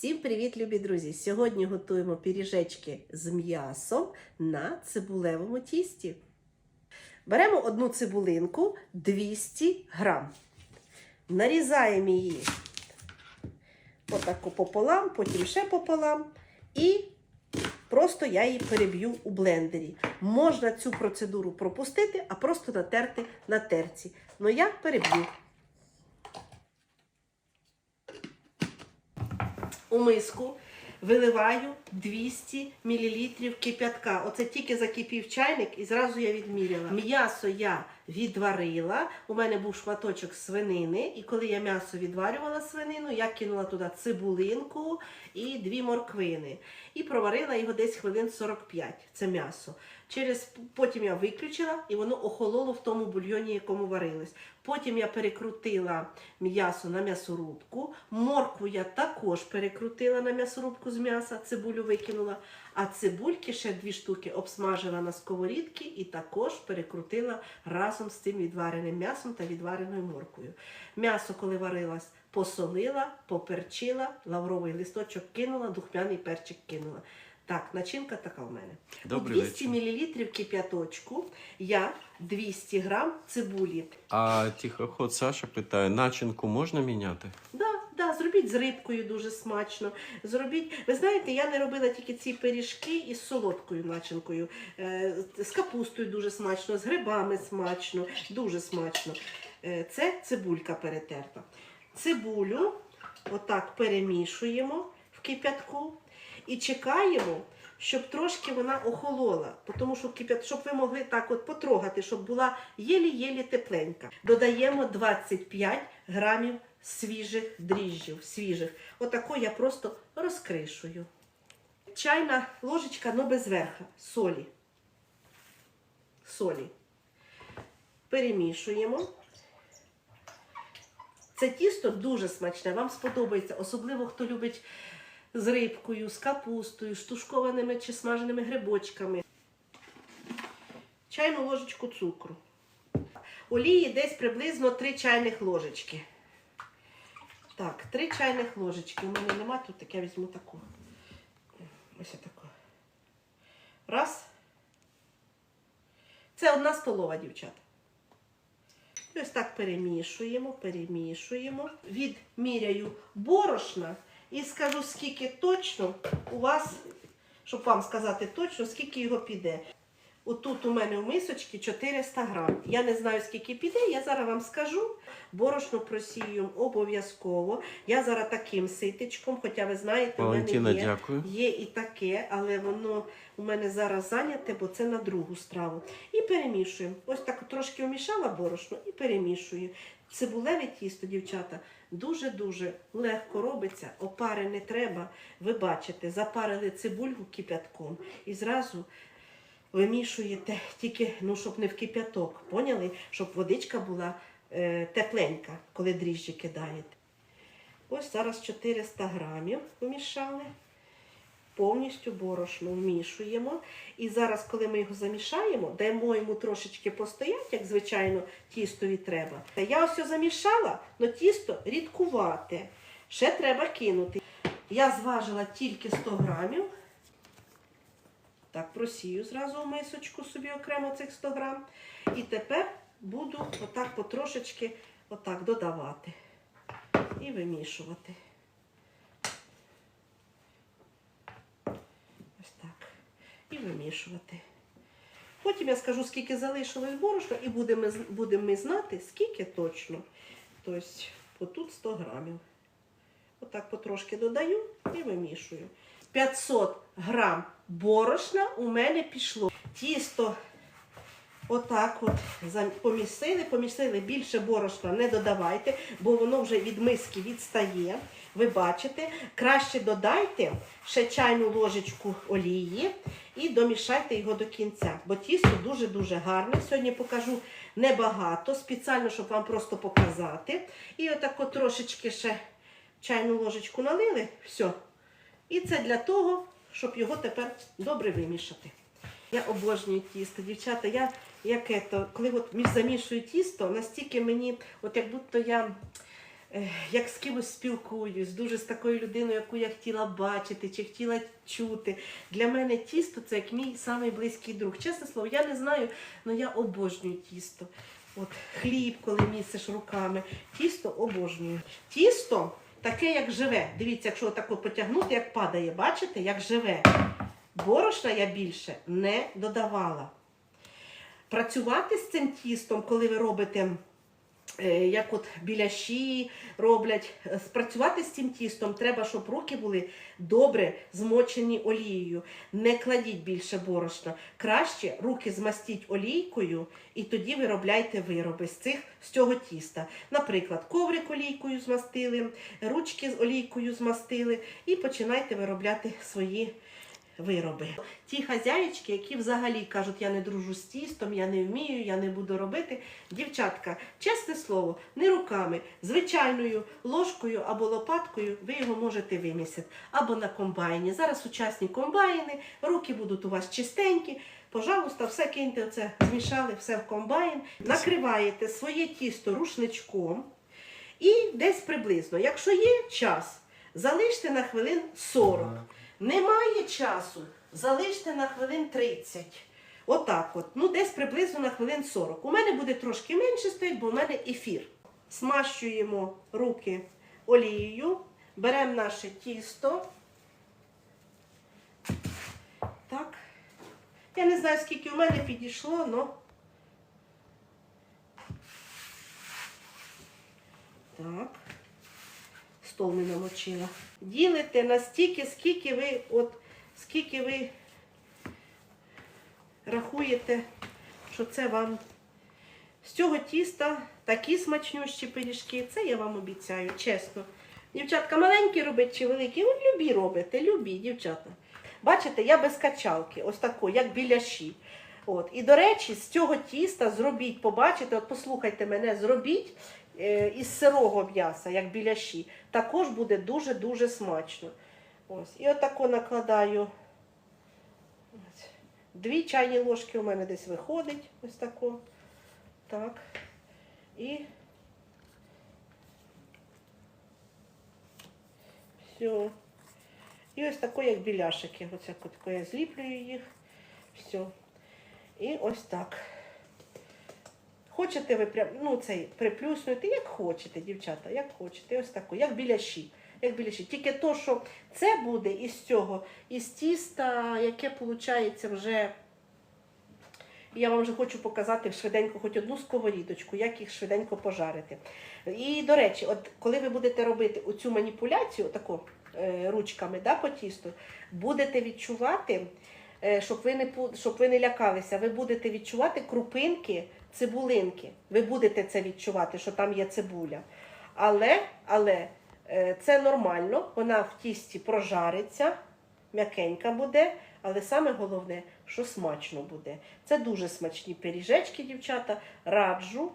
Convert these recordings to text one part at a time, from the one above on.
Всім привіт, любі друзі! Сьогодні готуємо пиріжечки з м'ясом на цибулевому тісті. Беремо одну цибулинку 200 грам. Нарізаємо її отако пополам, потім ще пополам. І просто я її переб'ю у блендері. Можна цю процедуру пропустити, а просто натерти на терці. Ну я переб'ю. У миску виливаю 200 мл кип'ятка. Оце тільки закипів чайник і зразу я відміряла. М'ясо я відварила. У мене був шматочок свинини, і коли я м'ясо відварювала свинину, я кинула туди цибулинку і дві морквини. І проварила його десь хвилин 45. Це м'ясо. Через потім я виключила і воно охололо в тому бульйоні, якому варилось. Потім я перекрутила м'ясо на м'ясорубку. Моркву я також перекрутила на м'ясорубку з м'яса, цибулю викинула. А цибульки ще дві штуки обсмажила на сковорідці і також перекрутила разом з цим відвареним м'ясом та відвареною морквою. М'ясо, коли варилось, посолила, поперчила, лавровий листочок кинула, духмяний перчик кинула. Так, начинка така в мене. Добрий У 200 вечір. мл кип'яточку я 200 грам цибулі. А тихоход Саша питає, начинку можна міняти? Да, да, зробіть з рибкою дуже смачно. Зробіть. Ви знаєте, я не робила тільки ці пиріжки із солодкою начинкою. Е, з капустою дуже смачно, з грибами смачно, дуже смачно. Е, це цибулька перетерта. Цибулю отак перемішуємо в кип'ятку і чекаємо, щоб трошки вона охолола. Тому що кип'ят, щоб ви могли так от потрогати, щоб була єлі-єлі тепленька. Додаємо 25 грамів свіжих дріжджів. Свіжих. Отако я просто розкришую. Чайна ложечка, но без верха. Солі. Солі. Перемішуємо. Це тісто дуже смачне, вам сподобається, особливо хто любить з рибкою, з капустою, з тушкованими чи смаженими грибочками. Чайну ложечку цукру. Олії десь приблизно 3 чайних ложечки. Так, 3 чайних ложечки. У мене нема тут, так я візьму таку. Ось таку. Раз. Це одна столова, дівчата. І ось так перемішуємо, перемішуємо. Відміряю борошна і скажу, скільки точно у вас, щоб вам сказати точно, скільки його піде. Отут у мене в мисочці 400 грам. Я не знаю, скільки піде, я зараз вам скажу. Борошно просію обов'язково. Я зараз таким ситечком, хоча ви знаєте, у мене є, дякую. є і таке, але воно у мене зараз зайняте, бо це на другу страву. І перемішуємо. Ось так трошки вмішала борошно і перемішую. Цибулеве тісто, дівчата, дуже-дуже легко робиться, опари не треба. Ви бачите, запарили цибульку кипятком і зразу вимішуєте тільки, ну, щоб не в кип'яток, поняли? Щоб водичка була е, тепленька, коли дріжджі кидаєте. Ось зараз 400 грамів вмішали. Повністю борошно вмішуємо. І зараз, коли ми його замішаємо, даємо йому трошечки постояти, як звичайно тістові треба. Я ось замішала, але тісто рідкувате. Ще треба кинути. Я зважила тільки 100 грамів. Так, просію зразу в мисочку собі окремо цих 100 грам. І тепер буду отак потрошечки отак додавати і вимішувати. Ось так. І вимішувати. Потім я скажу, скільки залишилось борошна, і будемо, будемо знати, скільки точно. Тобто, отут 100 грамів. Отак потрошки додаю і вимішую. 500 грам борошна у мене пішло. Тісто отак от помісили, помісили більше борошна не додавайте, бо воно вже від миски відстає. Ви бачите, краще додайте ще чайну ложечку олії і домішайте його до кінця, бо тісто дуже-дуже гарне. Сьогодні покажу небагато, спеціально, щоб вам просто показати. І отак от трошечки ще чайну ложечку налили, все. І це для того, щоб його тепер добре вимішати. Я обожнюю тісто, дівчата. Я як ето, коли от замішую тісто, настільки мені, от як будто я як з кимось спілкуюсь, дуже з такою людиною, яку я хотіла бачити чи хотіла чути. Для мене тісто це як мій самий близький друг. Чесне слово, я не знаю, але я обожнюю тісто. От хліб, коли місиш руками, тісто обожнюю. Тісто таке, як живе. Дивіться, якщо тако потягнути, як падає, бачите, як живе. Борошна я більше не додавала. Працювати з цим тістом, коли ви робите, як от біляші роблять, е, спрацювати з цим тістом, треба, щоб руки були добре змочені олією. Не кладіть більше борошна. Краще руки змастіть олійкою, і тоді виробляйте вироби з цих з цього тіста. Наприклад, коврик олійкою змастили, ручки з олійкою змастили, і починайте виробляти свої вироби. Ті хазяїчки, які взагалі кажуть, я не дружу з тістом, я не вмію, я не буду робити. Дівчатка, чесне слово, не руками, звичайною ложкою або лопаткою ви його можете вимісити. Або на комбайні. Зараз сучасні комбайни, руки будуть у вас чистенькі. Пожалуйста, все киньте, оце змішали, все в комбайн. Накриваєте своє тісто рушничком. І десь приблизно, якщо є час, залиште на хвилин 40. Немає часу, залиште на хвилин 30. Отак от. Ну, десь приблизно на хвилин 40. У мене буде трошки менше стоїть, бо в мене ефір. Смащуємо руки олією, беремо наше тісто. Так. Я не знаю, скільки у мене підійшло, але. Так стол не намочила. Ділите настільки, скільки ви, от, скільки ви рахуєте, що це вам з цього тіста такі смачнющі пиріжки. Це я вам обіцяю, чесно. Дівчатка, маленькі робить чи великі? Ви любі робите, любі, дівчата. Бачите, я без качалки, ось тако, як біляші. От. І, до речі, з цього тіста зробіть, побачите, от послухайте мене, зробіть із сирого м'яса, як біляші. Також буде дуже-дуже смачно. Ось. І отако накладаю. Дві чайні ложки у мене десь виходить. Ось тако. Так. І все. І ось тако, як біляшики. Як я зліплюю їх. Все. І ось так. Хочете ви прям, ну, цей приплюснути, як хочете, дівчата, як хочете. Ось тако, як біляші. Як біляші. Тільки то, що це буде із цього, із тіста, яке виходить вже. Я вам вже хочу показати швиденько хоч одну сковорідочку, як їх швиденько пожарити. І, до речі, от коли ви будете робити оцю маніпуляцію, таку е, ручками да, по тісту, будете відчувати, щоб ви, не, щоб ви не лякалися, ви будете відчувати крупинки цибулинки. Ви будете це відчувати, що там є цибуля. Але, але е, це нормально, вона в тісті прожариться, м'якенька буде, але саме головне, що смачно буде. Це дуже смачні пиріжечки, дівчата. Раджу.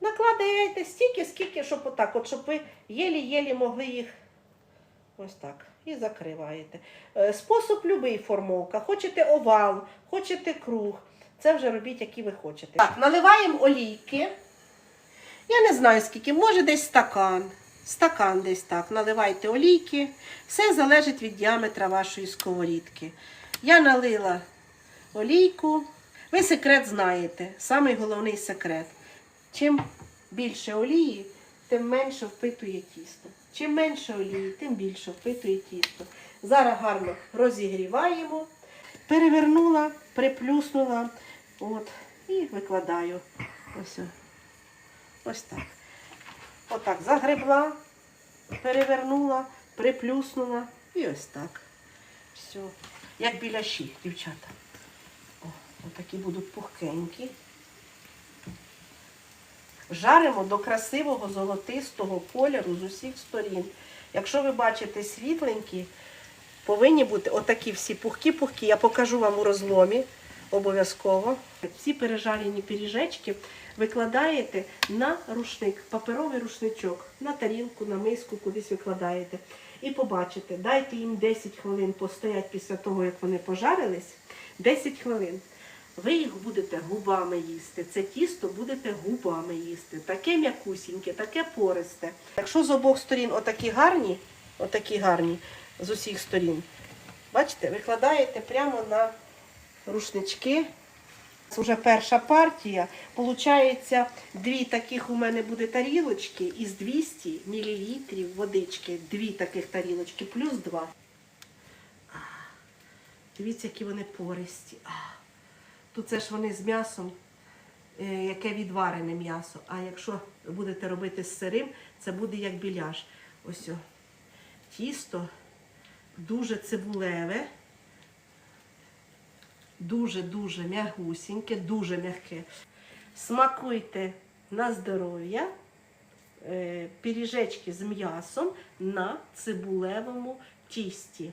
Накладаєте стільки, скільки, щоб отак, от, щоб ви єлі-єлі могли їх ось так. І закриваєте. Е, Спосіб любий формовка. Хочете овал, хочете круг. Це вже робіть, які ви хочете. Так, наливаємо олійки. Я не знаю скільки, може десь стакан. Стакан десь так. Наливайте олійки. Все залежить від діаметра вашої сковорідки. Я налила олійку. Ви секрет знаєте. Самий головний секрет. Чим більше олії, тим менше впитує тісто. Чим менше олії, тим більше впитує тісто. Зараз гарно розігріваємо. Перевернула, приплюснула. От, і викладаю. Ось. Ось так. Отак загребла, перевернула, приплюснула і ось так. Все. Як біляші, дівчата. О, отакі будуть пухкенькі. Жаримо до красивого золотистого кольору з усіх сторін. Якщо ви бачите світленькі, повинні бути отакі всі пухкі-пухкі. Я покажу вам у розломі обов'язково. Всі пережарені пиріжечки викладаєте на рушник, паперовий рушничок, на тарілку, на миску, кудись викладаєте. І побачите, дайте їм 10 хвилин постоять після того, як вони пожарились. 10 хвилин. Ви їх будете губами їсти. Це тісто будете губами їсти. Таке м'якусіньке, таке пористе. Якщо з обох сторін отакі гарні, отакі гарні з усіх сторін, бачите, викладаєте прямо на рушнички. Це вже перша партія. Получається, дві таких у мене буде тарілочки із 200 мл водички. Дві таких тарілочки, плюс два. Дивіться, які вони пористі. Тут це ж вони з м'ясом, е, яке відварене м'ясо. А якщо будете робити з сирим, це буде як біляш. Ось о. Тісто дуже цибулеве дуже-дуже м'ягусіньке, дуже м'яке. Смакуйте на здоров'я, е, пиріжечки з м'ясом на цибулевому тісті.